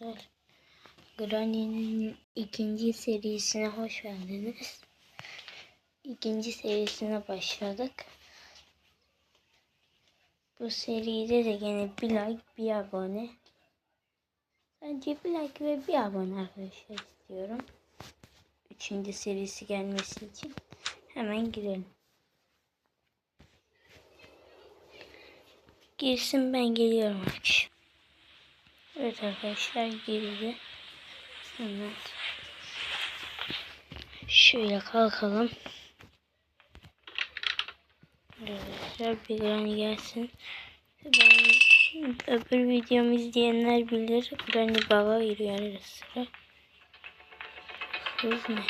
arkadaşlar. Granny'nin ikinci serisine hoş geldiniz. İkinci serisine başladık. Bu seride de gene bir like bir abone. Sadece bir like ve bir abone arkadaşlar istiyorum. Üçüncü serisi gelmesi için hemen girelim. Girsin ben geliyorum aç. Evet arkadaşlar girdi. Hemen şöyle kalkalım. Arkadaşlar bir granny gelsin. Ben öbür videomu izleyenler bilir. Granny baba giriyor ara sıra. Hız ne?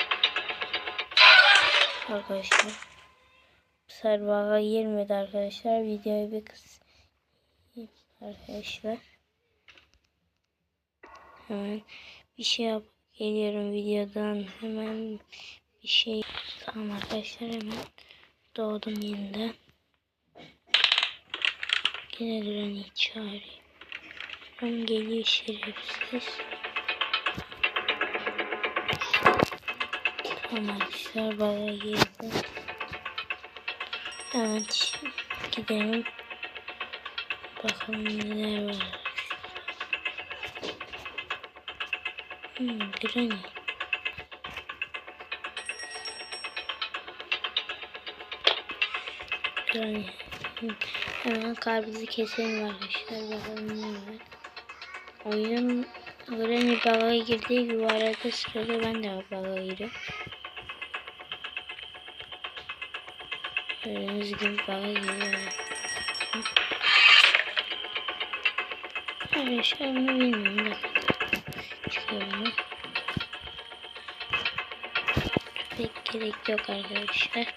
Arkadaşlar. Sarbağa girmedi arkadaşlar. Videoyu bir kız arkadaşlar. Hemen bir şey yap geliyorum videodan hemen bir şey tamam arkadaşlar hemen doğdum yeniden. Yine Granny çağırayım. Hemen geliyor şerefsiz. Tamam arkadaşlar baba girdi. Hemen gidelim. Bakalım neler var. Hmm, Granny. Granny. Hmm, Hemen kalbimizi keselim arkadaşlar. Bakalım ne var. Oyunun Granny baga girdiği gibi arada sırada ben de baga giriyorum. Gördüğünüz gibi baga giriyorum. Arkadaşlar bunu bilmiyorum. Bunu. Pek gerek yok arkadaşlar.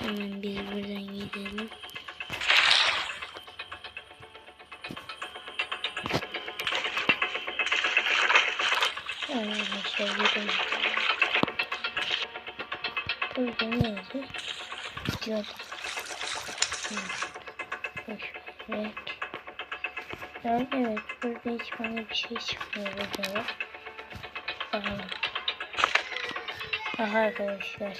Hemen biz buradan gidelim. Arkadaşlar gidelim. Burada ne yazıyor? Yok. Boş. Yani evet burada hiç bana bir şey çıkmıyor burada. Bakalım. Aha arkadaşlar.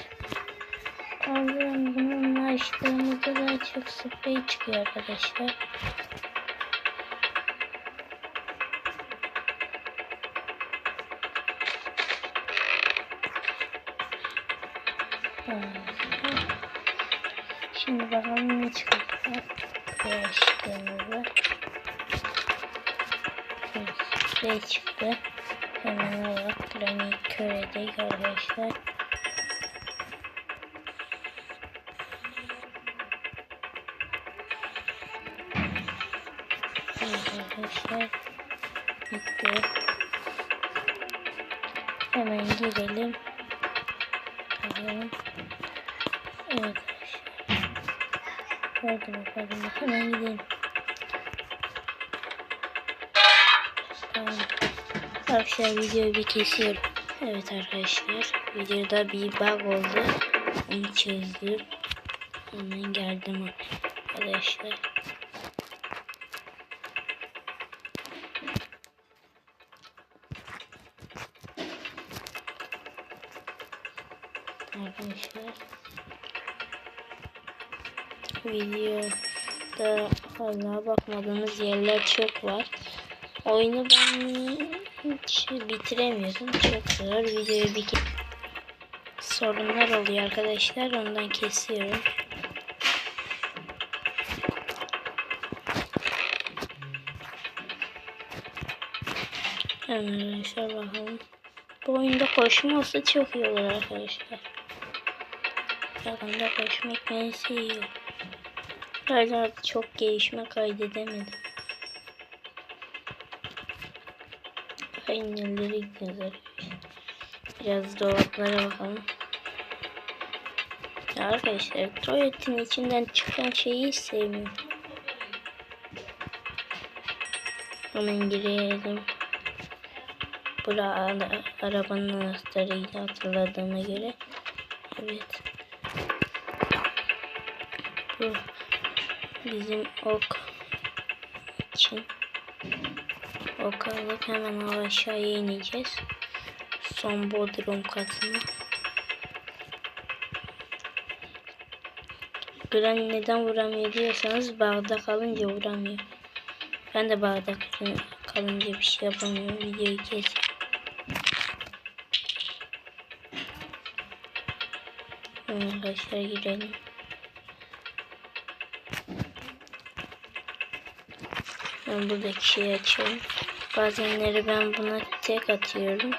Aldım bununla açtığımızda daha çok sprey çıkıyor arkadaşlar. Şimdi bakalım ne çıkacak. Açtığımızda. Sprey çıktı. Hemen olarak Granny köredik arkadaşlar. Arkadaşlar. Bitti. Hemen girelim. Bakalım. Evet arkadaşlar. Pardon pardon. Hemen gidelim. Arkadaşlar videoyu bir kesiyorum. Evet arkadaşlar. Videoda bir bug oldu. Onu çözdüm. Hemen geldim arkadaşlar. Arkadaşlar. Videoda hala bakmadığınız yerler çok var. Oyunu ben hiç bitiremiyorum. Çok zor. Videoyu bir sorunlar oluyor arkadaşlar. Ondan kesiyorum. Hemen bakalım. Bu oyunda koşma olsa çok iyi olur arkadaşlar. Yakında koşma ekmeğisi iyi. Hala çok gelişme kaydedemedim. Gidiyoruz arkadaşlar. Biraz dolaplara bakalım. Ya arkadaşlar tuvaletin içinden çıkan şeyi sevmiyorum. Hemen girelim. Bura ara, arabanın anahtarıyla hatırladığıma göre. Evet. Bu bizim ok için. Kaldık hemen aşağıya ineceğiz. Son bodrum katına. Granny neden vuramıyor diyorsanız bağda kalınca vuramıyor. Ben de bağda kalınca bir şey yapamıyorum. Videoyu kes. Arkadaşlar girelim. Ben buradaki şeyi açıyorum. Bazenleri ben buna tek atıyorum.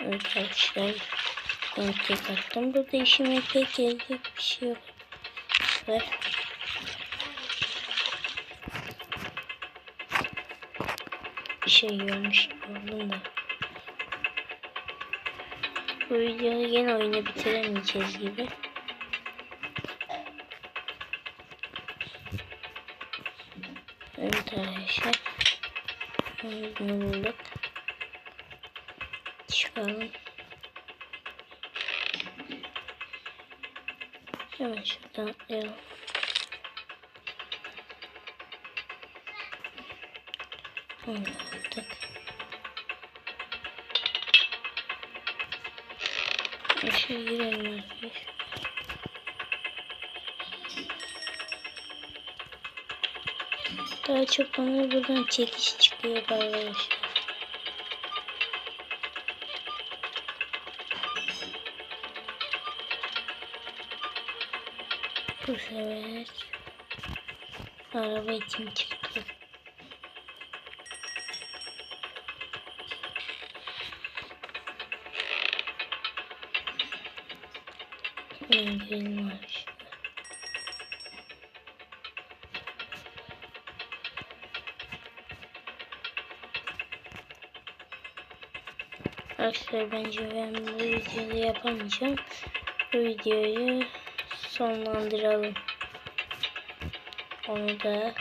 Evet arkadaşlar. Ben tek attım. Burada işime pek gelecek bir şey yok. Ve bir şey görmüş oldum da. Bu videoyu yine oyunu bitiremeyeceğiz gibi. Evet arkadaşlar. Bunu bulduk. Çıkalım. Hemen şuradan atlayalım. Bunu aldık. Aşağı girelim arkadaşlar. Daha çok bana buradan çekiş çıkıyor arkadaşlar. Bu sefer araba için çıktı. Gidelim arkadaşlar. Arkadaşlar bence ben bu videoyu yapamayacağım. Bu videoyu sonlandıralım. Onu da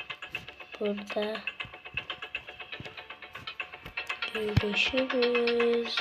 burada görüşürüz.